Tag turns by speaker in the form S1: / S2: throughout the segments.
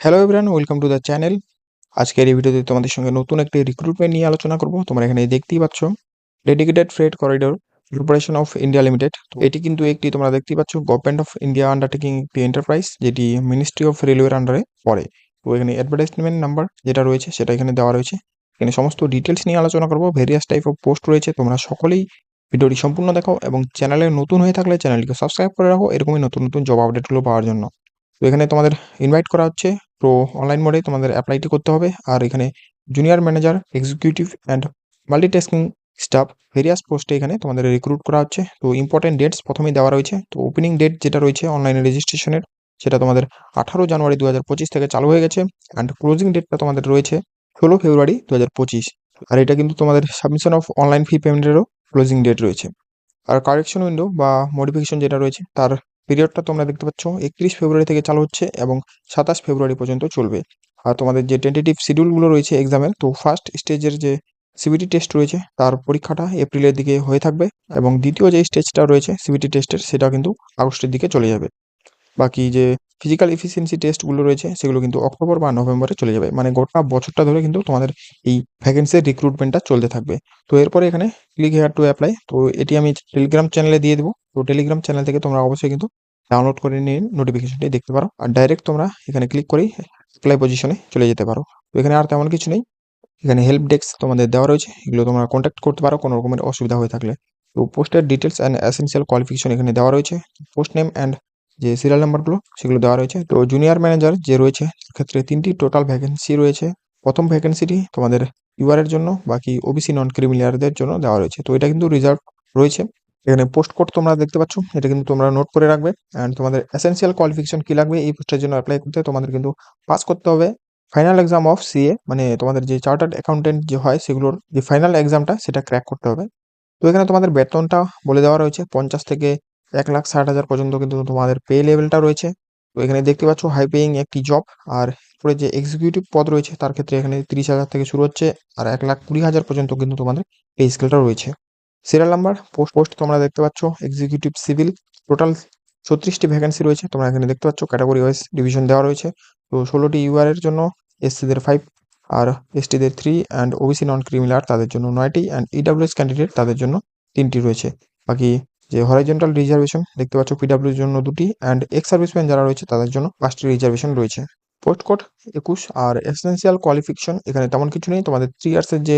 S1: Hello everyone welcome to the channel আজকের এই ভিডিওতে তোমাদের সঙ্গে নতুন একটি রিক্রুটমেন্ট নিয়ে আলোচনা করব। তোমরা এখানে দেখতেই পাচ্ছ dedicated freight corridor corporation of India limited এটি কিন্তু একটি তোমরা দেখতেই পাচ্ছ গভর্নমেন্ট অফ ইন্ডিয়া আন্ডারটেকিং একটি এন্টারপ্রাইজ যেটি মিনিস্ট্রি অফ রেলওয়ের আন্ডারে পড়ে। তো এখানে অ্যাডভার্টাইজমেন্ট নাম্বার যেটা রয়েছে, সেটা এখানে দেওয়া রয়েছে। এখানে সমস্ত ডিটেলস নিয়ে আলোচনা করব ভেরিয়াস টাইপ অফ পোস্ট রয়েছে, তোমরা সকলেই ভিডিওটি সম্পূর্ণ দেখো এবং চ্যানেলে নতুন হয়ে থাকলে চ্যানেলটিকে সাবস্ক্রাইব করে রাখো, এরকমই নতুন নতুন জব আপডেটগুলো পাওয়ার জন্য। তো এখানে তোমাদের ইনভাইট করা হচ্ছে। তো অনলাইন মোডে তোমাদের অ্যাপ্লাইটি করতে হবে। আর এখানে junior manager executive and multitasking staff various পোস্টে এখানে তোমাদের রিক্রুট করা হচ্ছে। তো ইম্পর্টেন্ট ডেটস প্রথমেই দেওয়া রয়েছে। তো ওপেনিং ডেট যেটা রয়েছে অনলাইনে রেজিস্ট্রেশনের সেটা তোমাদের আঠারো জানুয়ারি দু হাজার পঁচিশ থেকে চালু হয়ে গেছে। অ্যান্ড ক্লোজিং ডেটটা তোমাদের রয়েছে ষোলো ফেব্রুয়ারি দু হাজার পঁচিশ। আর এটা কিন্তু তোমাদের সাবমিশন অফ অনলাইন ফি পেমেন্টেরও ক্লোজিং ডেট রয়েছে। আর কারেকশন উইন্ডো বা মডিফিকেশন যেটা রয়েছে, তার পিরিয়ডটা তোমরা দেখতে পাচ্ছ, একত্রিশ ফেব্রুয়ারি থেকে চালু হচ্ছে এবং সাতাশ ফেব্রুয়ারি পর্যন্ত চলবে। আর তোমাদের যে টেন্টেটিভ শিডিউলগুলো রয়েছে এক্সামের তো ফার্স্ট স্টেজের যে সিবিটি টেস্ট রয়েছে, তার পরীক্ষাটা এপ্রিলের দিকে হয়ে থাকবে এবং দ্বিতীয় যে স্টেজটা রয়েছে সিবিটি টেস্টের সেটা কিন্তু আগস্টের দিকে চলে যাবে। বাকি যে ফিজিক্যাল এফিসিয়েন্সি টেস্টগুলো রয়েছে, সেগুলো কিন্তু অক্টোবর বা নভেম্বরে চলে যাবে। মানে গোটা বছরটা ধরে কিন্তু তোমাদের এই ভ্যাকেন্সির রিক্রুটমেন্টটা চলতে থাকবে। তো এরপরে এখানে ক্লিক হেয়ার টু অ্যাপ্লাই তো এটি আমি টেলিগ্রাম চ্যানেলে দিয়ে দেবো। তো টেলিগ্রাম চ্যানেল থেকে তোমরা অবশ্যই কিন্তু ডাউনলোড করে নিয়ে নোটিফিকেশনটি দেখতে পারো। আর ডাইরেক্ট তোমরা এখানে ক্লিক করেই অ্যাপ্লাই পজিশনে চলে যেতে পারো। তো এখানে আর তেমন কিছু নেই। এখানে হেল্প ডেস্ক তোমাদের দেওয়া রয়েছে। এগুলো তোমরা কন্ট্যাক্ট করতে পারো কোনো রকমের অসুবিধা হয়ে থাকলে। তো পোস্টের ডিটেলস অ্যান্ড অ্যাসেন্সিয়াল কোয়ালিফিকেশন এখানে দেওয়া রয়েছে। পোস্ট নেম অ্যান্ড যে সিরিয়াল নাম্বারগুলো সেগুলো দেওয়া রয়েছে। তো জুনিয়র ম্যানেজার যে রয়েছে ক্ষেত্রে তিনটি টোটাল ভ্যাকেন্সি রয়েছে। প্রথম ভ্যাকেন্সিটি তোমাদের ইউআরের জন্য, বাকি ওবিসি নন ক্রিমিলিয়ারদের জন্য দেওয়া রয়েছে। তো এটা কিন্তু রিজার্ভ রয়েছে। এখানে পোস্ট কোড তোমরা দেখতে পাচ্ছ, এটা কিন্তু তোমরা নোট করে রাখবে। অ্যান্ড তোমাদের এসেন্সিয়াল কোয়ালিফিকেশন কি লাগবে? এই পোস্টের জন্য অ্যাপ্লাই করতে তোমাদের কিন্তু পাস করতে হবে। ফাইনাল এক্সাম অফ সিএ মানে তোমাদের যে চার্টার্ড অ্যাকাউন্টেন্ট যে হয়, সেগুলোর যে ফাইনাল এক্সামটা সেটা ক্র্যাক করতে হবে। তো এখানে তোমাদের বেতনটা বলে দেওয়া রয়েছে, পঞ্চাশ থেকে এক লাখ ষাট হাজার পর্যন্ত কিন্তু তোমাদের পে লেভেলটা রয়েছে। তো এখানে দেখতে পাচ্ছ হাই পেইং একটি জব আর এরপরে যে এক্সিকিউটিভ পদ রয়েছে, তার ক্ষেত্রে এখানে তিরিশ হাজার থেকে শুরু হচ্ছে, আর এক লাখ কুড়ি হাজার পর্যন্ত কিন্তু তোমাদের পে স্কেলটা রয়েছে। সিরিয়াল নাম্বার পোস্ট পোস্ট তোমরা দেখতে পাচ্ছ এক্সিকিউটিভ সিভিল টোটাল ছত্রিশটি ভ্যাকেন্সি রয়েছে, তোমরা এখানে দেখতে পাচ্ছ ক্যাটাগরি ওয়াইজ ডিভিশন দেওয়া রয়েছে। তো ষোলোটি ইউআর এর জন্য এসসিদের ফাইভ আর এসটিদের three and OBC non creamy layer তাদের জন্য নয়টি অ্যান্ড ইডাব্লিউএস ক্যান্ডিডেট তাদের জন্য তিনটি রয়েছে। বাকি যে হরাইজন্টাল রিজার্ভেশন দেখতে পাচ্ছ পিডাব্লিউর জন্য দুটি অ্যান্ড এক্স সার্ভিসম্যান যারা রয়েছে তাদের জন্য পাঁচটি রিজার্ভেশন রয়েছে। পোস্ট কোড একুশ, আর এসেন্সিয়াল কোয়ালিফিকেশন এখানে তেমন কিছু নেই, তোমাদের থ্রি ইয়ার্সের যে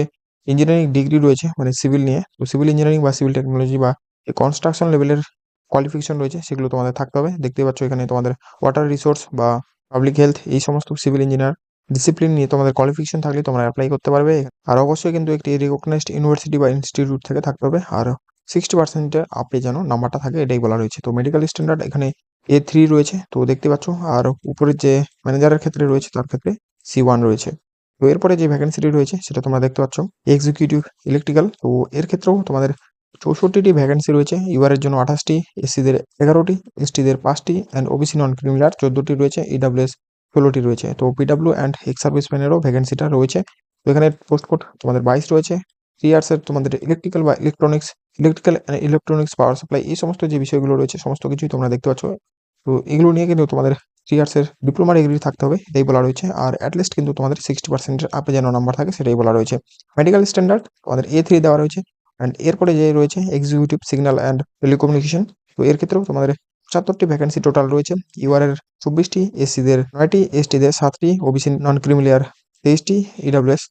S1: ইঞ্জিনিয়ারিং ডিগ্রি রয়েছে মানে সিভিল নিয়ে। তো সিভিল ইঞ্জিনিয়ারিং বা সিভিল টেকনোলজি বা কনস্ট্রাকশন লেভেলের কোয়ালিফিকেশন রয়েছে, সেগুলো তোমাদের থাকতে হবে। দেখতে পাচ্ছ এখানে তোমাদের ওয়াটার রিসোর্স বা পাবলিক হেলথ এই সমস্ত সিভিল ইঞ্জিনিয়ার ডিসিপ্লিন নিয়ে তোমাদের কোয়ালিফিকেশন থাকলে তোমরা অ্যাপ্লাই করতে পারবে। আর অবশ্যই কিন্তু একটি রিকগনাইজড ইউনিভার্সিটি বা ইনস্টিটিউট থেকে থাকতে হবে। আর সিক্সটি পার্সেন্টের আপে যেন নাম্বারটা থাকে, এটাই বলা রয়েছে। তো মেডিকেল স্ট্যান্ডার্ড এখানে এ থ্রি রয়েছে। তো দেখতে পাচ্ছ, আর উপরের যে ম্যানেজারের ক্ষেত্রে রয়েছে, তার ক্ষেত্রে সি ওয়ান রয়েছে। তো এরপরে যে ভ্যাকেন্সিটি রয়েছে সেটা তোমরা দেখতে পাচ্ছ। এক্সিকিউটিভ ইলেকট্রিক্যাল তো এর ক্ষেত্রেও তোমাদের চৌষট্টিটি ভ্যাকেন্সি রয়েছে। ইউআরের জন্য আঠাশটি এসসিদের এগারোটি এসটিদের পাঁচটি অ্যান্ড ওবিসি নন ক্রিমিলার চোদ্দোটি রয়েছে। ইডাব্লিউএস ষোলোটি রয়েছে। তো পিডাব্লিউ অ্যান্ড এক্স সার্ভিসম্যানেরও ভ্যাকেন্সিটা রয়েছে। তো এখানে পোস্ট কোড তোমাদের বাইশ রয়েছে। থ্রি ইয়ার্সের তোমাদের ইলেকট্রিক্যাল বা electronics electrical and electronics power supply এই সমস্ত যে বিষয়গুলো রয়েছে, সমস্ত কিছুই তোমরা দেখতে পাচ্ছ। তো এগুলো নিয়ে কিন্তু তোমাদের থ্রি ইয়ার্সের ডিপ্লোমা ডিগ্রি থাকতে হবে এটাই বলা রয়েছে। আর অ্যাটলিস্ট কিন্তু তোমাদের সিক্সটি পার্সেন্টের আপে যেন নাম্বার থাকে, সেটাই বলা রয়েছে। মেডিকেল স্ট্যান্ডার্ড তোমাদের এ থ্রি দেওয়া রয়েছে। অ্যান্ড এরপরে যে রয়েছে এক্সিকিউটিভ সিগন্যাল অ্যান্ড টেলিকমিউনিকেশন তো এর ক্ষেত্রেও তোমাদের পঁচাত্তরটি ভ্যাকেন্সি টোটাল রয়েছে। ইউআর এর চব্বিশটি এসসিদের নয়টি এসটিদের সাতটি ওবিসি নন ক্রিমিলিয়ার তেইশটি ইডাব্লিউএস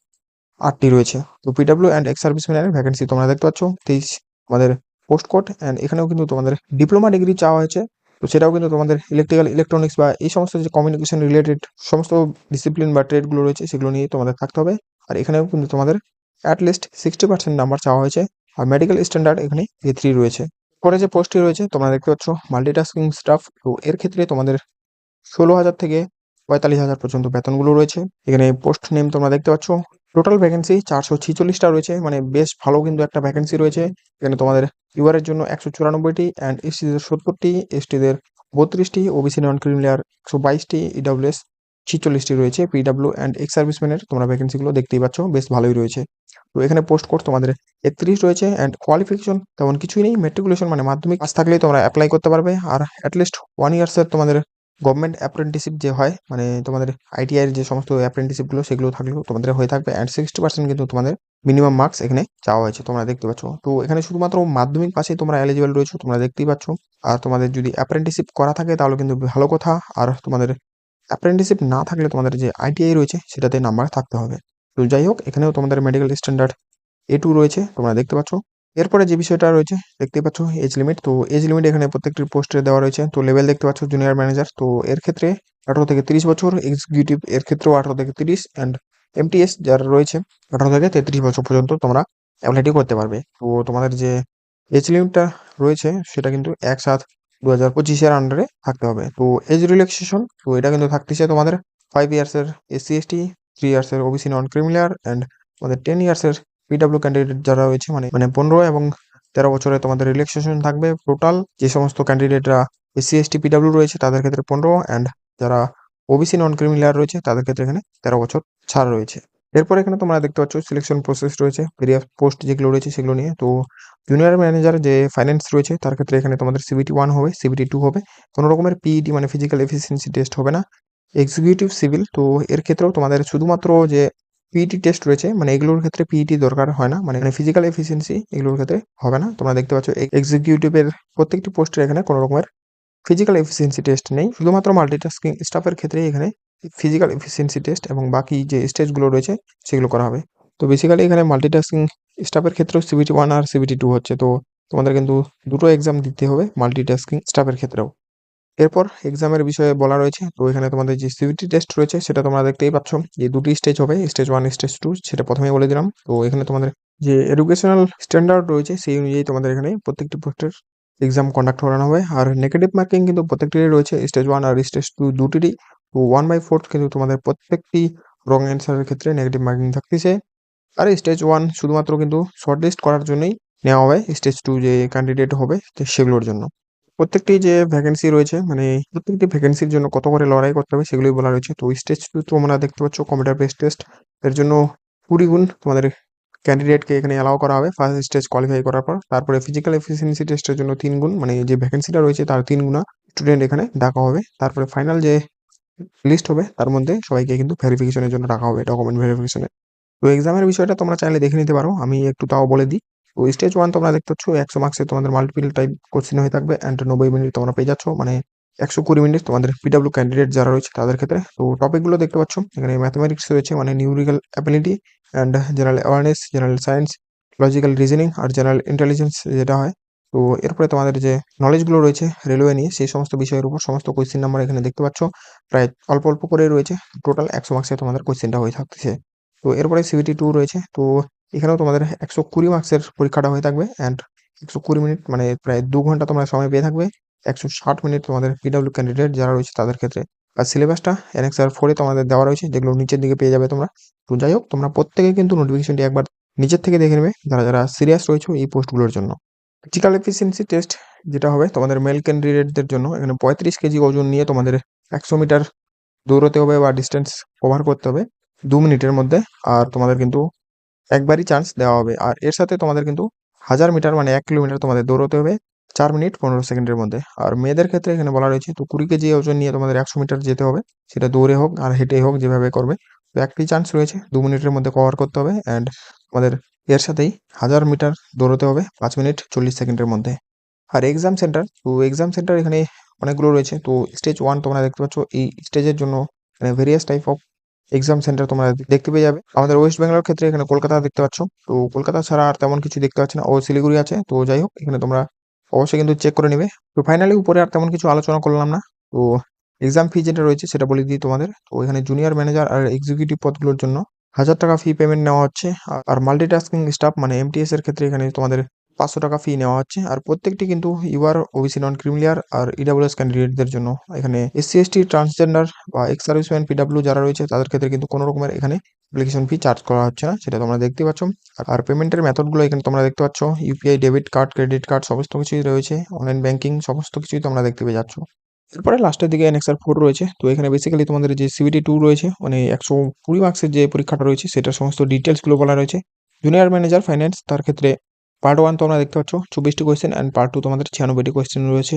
S1: আটটি রয়েছে। তো পিডাব্লিউ অ্যান্ড এক্স সার্ভিস সার্ভিসম্যানের ভ্যাকেন্সি তোমরা দেখতে পাচ্ছ, তেইশ আমাদের পোস্ট কোড অ্যান্ড এখানেও কিন্তু তোমাদের ডিপ্লোমা ডিগ্রি চাওয়া হয়েছে। তো সেটাও কিন্তু তোমাদের ইলেকট্রিক্যাল ইলেকট্রনিক্স বা এই সমস্ত যে কমিউনিকেশন রিলেটেড সমস্ত ডিসিপ্লিন বা ট্রেডগুলো রয়েছে, সেগুলো নিয়ে তোমাদের থাকতে হবে। আর এখানেও কিন্তু তোমাদের অ্যাটলিস্ট সিক্সটি পার্সেন্ট নাম্বার চাওয়া হয়েছে আর মেডিকেল স্ট্যান্ডার্ড এখানে এ থ্রি রয়েছে। পরে যে পোস্টটি রয়েছে, তোমরা দেখতে পাচ্ছ মাল্টিটাস্কিং স্টাফ তো এর ক্ষেত্রে তোমাদের ষোলো হাজার থেকে পঁয়তাল্লিশ হাজার পর্যন্ত বেতনগুলো রয়েছে। এখানে পোস্ট নেম তোমরা দেখতে পাচ্ছ। টোটাল ভ্যাকেন্সি চারশো ছিচল্লিশটা রয়েছে মানে বেশ ভালো কিন্তু একটা ভ্যাকেন্সি রয়েছে। এখানে তোমাদের ইউআরের জন্য একশো চুরানব্বইটি অ্যান্ড এসটিদের সত্তরটি এসটিদের বত্রিশটি ওবিসি নন ক্রিমিলিয়ার একশো বাইশটি ইডাব্লিউএস ছিচল্লিশটি রয়েছে। পিডাব্লিউ অ্যান্ড এক্স সার্ভিসম্যানের তোমরা ভ্যাকেন্সিগুলো দেখতেই পাচ্ছ, বেশ ভালোই রয়েছে। তো এখানে পোস্ট কোড তোমাদের একত্রিশ রয়েছে অ্যান্ড কোয়ালিফিকেশন তেমন কিছুই নেই মেট্রিকুলেশন মানে মাধ্যমিক পাস থাকলেই তোমরা অ্যাপ্লাই করতে পারবে। আর অ্যাটলিস্ট ওয়ান ইয়ার্সের তোমাদের গভর্নমেন্ট অ্যাপ্রেন্টিসিপ যে হয় মানে তোমাদের আইটিআই এর যে সমস্ত অ্যাপ্রেন্টিসিপগুলো সেগুলো থাকলেও তোমাদের হয়ে থাকবে অ্যান্ড সিক্সটি পার্সেন্ট কিন্তু তোমাদের মিনিমাম মার্কস এখানে চাওয়া হয়েছে, তোমরা দেখতে পাচ্ছ। তো এখানে শুধুমাত্র মাধ্যমিক পাশেই তোমরা এলিজিবল রয়েছো, তোমরা দেখতেই পাচ্ছ। আর তোমাদের যদি অ্যাপ্রেন্টিসিপ করা থাকে, তাহলে কিন্তু ভালো কথা। আর তোমাদের অ্যাপ্রেন্টিসিপ না থাকলে তোমাদের যে আইটিআই রয়েছে, সেটাতে নাম্বার থাকতে হবে। তো যাই হোক, এখানেও তোমাদের মেডিকেল স্ট্যান্ডার্ড এ টু রয়েছে, তোমরা দেখতে পাচ্ছ। এরপরে যে বিষয়টা রয়েছে, দেখতে পাচ্ছ এজ লিমিট তো এজ লিমিট এখানে প্রত্যেকটি পোস্টে দেওয়া রয়েছে। তো লেভেল দেখতে পাচ্ছ জুনিয়র ম্যানেজার তো এর ক্ষেত্রে আঠারো থেকে তিরিশ বছর এক্সিকিউটিভ এর ক্ষেত্রেও আঠারো থেকে তিরিশ অ্যান্ড এমটিএস যারা রয়েছে, আঠারো থেকে তেত্রিশ বছর পর্যন্ত তোমরা অ্যাপ্লাইটি করতে পারবে। তো তোমাদের যে এজ লিমিটটা রয়েছে, সেটা কিন্তু এক সাত দু হাজার পঁচিশের আন্ডারে থাকতে হবে। তো এজ রিল্যাক্সেশন তো এটা কিন্তু থাকতেছে তোমাদের ফাইভ ইয়ার্সের SC ST three ইয়ার্সের OBC non creamy layer and তোমাদের টেন ইয়ার্সের পিডাব্লিউ ক্যান্ডিডেট যারা রয়েছে মানে মানে পনেরো এবং তেরো বছরে তোমাদের রিল্যাক্সেশন থাকবে টোটাল যে সমস্ত ক্যান্ডিডেটরা এসসি এসটি পিডাব্লিউ রয়েছে, তাদের ক্ষেত্রে পনেরো অ্যান্ড যারা ওবিসি নন ক্রিমিনার রয়েছে, তাদের ক্ষেত্রে এখানে তেরো বছর ছাড় রয়েছে। এরপর এখানে তোমরা দেখতে পাচ্ছ সিলেকশন প্রসেস রয়েছে ভেরিয়াস পোস্ট যেগুলো রয়েছে সেগুলো নিয়ে। তো জুনিয়র ম্যানেজার যে ফাইন্যান্স রয়েছে, তার ক্ষেত্রে এখানে তোমাদের সিবিটি ওয়ান হবে সিবিটি টু হবে। কোনো রকমের পিইডি মানে ফিজিক্যাল এফিসিয়েন্সি টেস্ট হবে না। এক্সিকিউটিভ সিভিল তো এর ক্ষেত্রেও তোমাদের শুধুমাত্র যে পিইটি টেস্ট রয়েছে মানে এগুলোর ক্ষেত্রে পিইটি দরকার হয় না মানে এখানে ফিজিক্যাল এফিসিয়েন্সি এগুলোর ক্ষেত্রে হবে না। তোমরা দেখতে পাচ্ছ এক্সিকিউটিভের প্রত্যেকটি পোস্টের এখানে কোনো রকমের ফিজিক্যাল এফিসিয়েন্সি টেস্ট নেই। শুধুমাত্র মাল্টিটাস্কিং স্টাফের ক্ষেত্রে এখানে ফিজিক্যাল এফিসিয়েন্সি টেস্ট এবং বাকি যে স্টেজগুলো রয়েছে, সেগুলো করা হবে। তো বেসিক্যালি এখানে মাল্টিটাস্কিং স্টাফের ক্ষেত্রেও সিবিটি ওয়ান আর সিবিটি টু হচ্ছে, তো তোমাদের কিন্তু দুটো এক্সাম দিতে হবে মাল্টিটাস্কিং স্টাফের ক্ষেত্রেও। এরপর এক্সামের বিষয়ে বলা রয়েছে। তো এখানে তোমাদের যে সিবিটি টেস্ট রয়েছে, সেটা তোমরা দেখতেই পাচ্ছ। যে দুটি স্টেজ হবে স্টেজ ওয়ান স্টেজ টু সেটা প্রথমেই বলে দিলাম। তো এখানে তোমাদের যে এডুকেশনাল স্ট্যান্ডার্ড রয়েছে, সেই অনুযায়ী তোমাদের এখানে প্রত্যেকটি পোস্টের এক্সাম কন্ডাক্ট করানো হবে। আর নেগেটিভ মার্কিং কিন্তু প্রত্যেকটিরই রয়েছে স্টেজ ওয়ান আর স্টেজ টু দুটিরই। তো ওয়ান বাই ফোর্থ কিন্তু তোমাদের প্রত্যেকটি রং অ্যান্সারের ক্ষেত্রে নেগেটিভ মার্কিং থাকতেছে। আর স্টেজ ওয়ান শুধুমাত্র কিন্তু শর্ট লিস্ট করার জন্যই নেওয়া হবে স্টেজ টু যে ক্যান্ডিডেট হবে সেগুলোর জন্য। প্রত্যেকটি যে ভ্যাকেন্সি রয়েছে মানে প্রত্যেকটি ভ্যাকেন্সির জন্য কত করে লড়াই করতে হবে সেগুলোই বলা রয়েছে। তো স্টেজ টু তোমরা দেখতে পাচ্ছ কম্পিউটার বেস টেস্ট এর জন্য কুড়ি গুণ তোমাদের ক্যান্ডিডেটকে এখানে অ্যালাউ করা হবে। ফার্স্ট স্টেজ কোয়ালিফাই করার পর, তারপরে ফিজিক্যাল এফিসিয়েন্সি টেস্টের জন্য তিন গুণ মানে যে ভ্যাকেন্সিটা রয়েছে তার তিন গুণা স্টুডেন্ট এখানে ডাকা হবে। তারপরে ফাইনাল যে লিস্ট হবে, তার মধ্যে সবাইকে কিন্তু ভেরিফিকেশনের জন্য রাখা হবে ডকুমেন্ট ভেরিফিকেশনে তো এক্সামের বিষয়টা তোমরা চাইলে দেখে নিতে পারো। আমি একটু তাও বলে দিই। তো স্টেজ ওয়ান তোমরা দেখতে পাচ্ছ, একশো মার্কসে তোমাদের মাল্টিপিল টাইপ কোশ্চেন হয়ে থাকবে অ্যান্ড নব্বই মিনিট তোমরা পেয়ে যাচ্ছ মানে একশো কুড়ি মিনিট তোমাদের পিডাব্লিউ ক্যান্ডিডেট যারা রয়েছে তাদের ক্ষেত্রে। তো টপিকগুলো দেখতে পাচ্ছ, এখানে ম্যাথমেটিক্স রয়েছে মানে numerical ability and general awareness general science logical reasoning R general intelligence যেটা হয়। তো এরপরে তোমাদের যে নলেজগুলো রয়েছে রেলওয়ে নিয়ে, সেই সমস্ত বিষয়ের উপর সমস্ত কোয়েশ্চেন নাম্বার এখানে দেখতে পাচ্ছ। প্রায় অল্প অল্প করে রয়েছে টোটাল একশো মার্কসে তোমাদের কোয়েশ্চেনটা হয়ে থাকতেছে। তো এরপরে সিবিটি টু রয়েছে, তো এখানেও তোমাদের একশো কুড়ি মার্কসের পরীক্ষাটা হয়ে থাকবে অ্যান্ড একশো কুড়ি মিনিট মানে প্রায় দু ঘণ্টা তোমরা সময় পেয়ে থাকবে। একশো ষাট মিনিট তোমাদের পিডাব্লিউ ক্যান্ডিডেট যারা রয়েছে তাদের ক্ষেত্রে। আর সিলেবাসটা এনএক্সআর ফোরে তোমাদের দেওয়া রয়েছে, যেগুলো নিচের দিকে পেয়ে যাবে তোমরা। তো যাই হোক, তোমরা প্রত্যেকে কিন্তু নোটিফিকেশনটি একবার নিচের থেকে দেখে নেবে, যারা যারা সিরিয়াস রয়েছে এই পোস্টগুলোর জন্য। ফিজিক্যাল এফিসিয়েন্সি টেস্ট যেটা হবে তোমাদের মেল ক্যান্ডিডেটদের জন্য, এখানে পঁয়ত্রিশ কেজি ওজন নিয়ে তোমাদের একশো মিটার দৌড়তে হবে বা ডিস্টেন্স কভার করতে হবে দু মিনিটের মধ্যে। আর তোমাদের কিন্তু একবারই চান্স দেওয়া হবে। আর এর সাথে তোমাদের কিন্তু হাজার মিটার মানে এক কিলোমিটার তোমাদের দৌড়তে হবে চার মিনিট পনেরো সেকেন্ডের মধ্যে। আর মেয়েদের ক্ষেত্রে এখানে বলা রয়েছে, তো কুড়ি কেজি ওজন নিয়ে তোমাদের একশো মিটার যেতে হবে। সেটা দৌড়ে হোক আর হেঁটে হোক যেভাবে করবে। তো একটি চান্স রয়েছে, দু মিনিটের মধ্যে কভার করতে হবে অ্যান্ড আমাদের এর সাথেই হাজার মিটার দৌড়তে হবে পাঁচ মিনিট চল্লিশ সেকেন্ডের মধ্যে। আর এক্সাম সেন্টার তো এক্সাম সেন্টার এখানে অনেকগুলো রয়েছে। তো স্টেজ ওয়ান তোমরা দেখতে পাচ্ছ, এই স্টেজের জন্য এখানে various type of exam centre তোমরা দেখতে পেয়ে যাবে। আমাদের ওয়েস্ট বেঙ্গলের ক্ষেত্রে এখানে কলকাতা দেখতে পাচ্ছ। তো কলকাতা ছাড়া আর তেমন কিছু দেখতে পাচ্ছ না। ও শিলিগুড়ি আছে। তো যাই হোক, এখানে তোমরা অবশ্যই কিন্তু চেক করে নেবে। তো ফাইনালি উপরে আর তেমন কিছু আলোচনা করলাম না। তো এক্সাম ফি যেটা রয়েছে সেটা বলে দিই তোমাদের। তো এখানে জুনিয়র ম্যানেজার আর এক্সিকিউটিভ পদগুলোর জন্য হাজার টাকা ফি পেমেন্ট নেওয়া হচ্ছে। আর মাল্টিটাস্কিং স্টাফ মানে এমটিএস এর ক্ষেত্রে এখানে তোমাদের পাঁচশো টাকা ফি নেওয়া হচ্ছে। আর প্রত্যেকটি কিন্তু UR OBC non creamy layer আর ইডাব্লিউএস ক্যান্ডিডেটদের জন্য এখানে এসসি এসটি ট্রান্সজেন্ডার বা এক্স সার্ভিসম্যান পিডাব্লিউ যারা রয়েছে, তাদের ক্ষেত্রে কিন্তু কোনো রকমের এখানে অ্যাপ্লিকেশন ফি চার্জ করা হচ্ছে না, সেটা তোমরা দেখতে পাচ্ছ। আর পেমেন্টের মেথডগুলো এখানে তোমরা দেখতে পাচ্ছ। UPI debit card credit card সমস্ত কিছুই রয়েছে। অনলাইন ব্যাংকিং সমস্ত কিছুই তোমরা দেখতে পেয়ে যাচ্ছ। এরপরে লাস্টের দিকে এনএক্সআর ফোর রয়েছে। তো এখানে বেসিক্যালি তোমাদের যে সিবিটি টু রয়েছে মানে একশো কুড়ি মার্কসের যে পরীক্ষাটা রয়েছে, সেটার সমস্ত ডিটেলসগুলো বলা রয়েছে। জুনিয়র ম্যানেজার ফাইন্যান্স তার ক্ষেত্রে পার্ট ওয়ান তোমরা দেখতে পাচ্ছ, চব্বিশটি কোয়েশ্চেন অ্যান্ড পার্ট টু তোমাদের ছিয়ানব্বইটি কোয়েশ্চেন রয়েছে।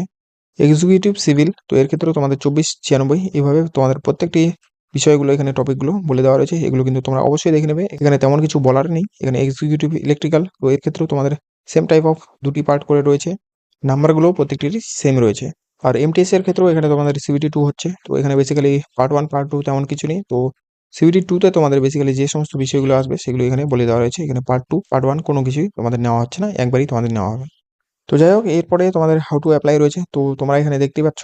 S1: এক্সিকিউটিভ সিভিল তো এর ক্ষেত্রেও তোমাদের চব্বিশ, ছিয়ানব্বই, এইভাবে তোমাদের প্রত্যেকটি বিষয়গুলো এখানে টপিকগুলো বলে দেওয়া রয়েছে, এগুলো কিন্তু তোমরা অবশ্যই দেখে নেবে। এখানে তেমন কিছু বলার নেই, এখানে এক্সিকিউটিভ ইলেকট্রিক্যাল তো এর ক্ষেত্রেও তোমাদের সেম টাইপ অফ দুটি পার্ট করে রয়েছে নাম্বারগুলো প্রত্যেকটিরই সেম রয়েছে। আর এমটিএস এর ক্ষেত্রেও এখানে তোমাদের সিবিটি টু হচ্ছে, তো এখানে basically part one part two তেমন কিছু নেই, তো সিবিটি টুতে তোমাদের বেসিক্যালি যে সমস্ত বিষয়গুলো আসবে সেগুলো এখানে বলে দেওয়া রয়েছে। এখানে পার্ট টু পার্ট ওয়ান কোনো কিছুই তোমাদের নেওয়া হচ্ছে না। একবারই তোমাদের নেওয়া হবে। তো যাই হোক, এরপরে তোমাদের হাউ টু অ্যাপ্লাই রয়েছে। তো তোমরা এখানে দেখতে পাচ্ছ,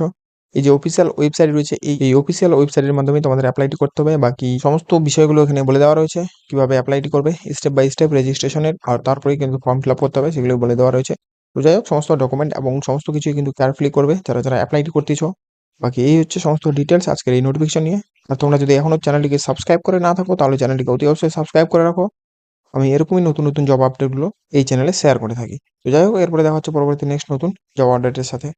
S1: এই যে অফিসিয়াল ওয়েবসাইট রয়েছে, এই অফিসিয়াল ওয়েবসাইটের মাধ্যমে তোমাদের অ্যাপ্লাইটি করতে হবে। বাকি সমস্ত বিষয়গুলো এখানে বলে দেওয়া রয়েছে, কীভাবে অ্যাপ্লাইটি করবে স্টেপ বাই স্টেপ রেজিস্ট্রেশনের আর তারপরে কিন্তু ফর্ম ফিল আপ করতে হবে, সেগুলো বলে দেওয়া রয়েছে। তো যাই হোক, সমস্ত ডকুমেন্ট এবং সমস্ত কিছুই কিন্তু কেয়ারফুলি করবে। যারা যারা অ্যাপ্লাইটি করতেছো বাকি এই হচ্ছে সমস্ত ডিটেলস আজকের এই নোটিফিকেশন নিয়ে। আর তোমরা যদি এখনও চ্যানেলটিকে সাবস্ক্রাইব করে না থাকো, তাহলে চ্যানেলটিকে অতি অবশ্যই সাবস্ক্রাইব করে রাখো। আমি এরকমই নতুন নতুন জব আপডেটগুলো এই চ্যানেলে শেয়ার করে থাকি। তো যাই হোক, এরপরে দেখা হচ্ছে পরবর্তী নেক্সট নতুন জব আপডেটের সাথে।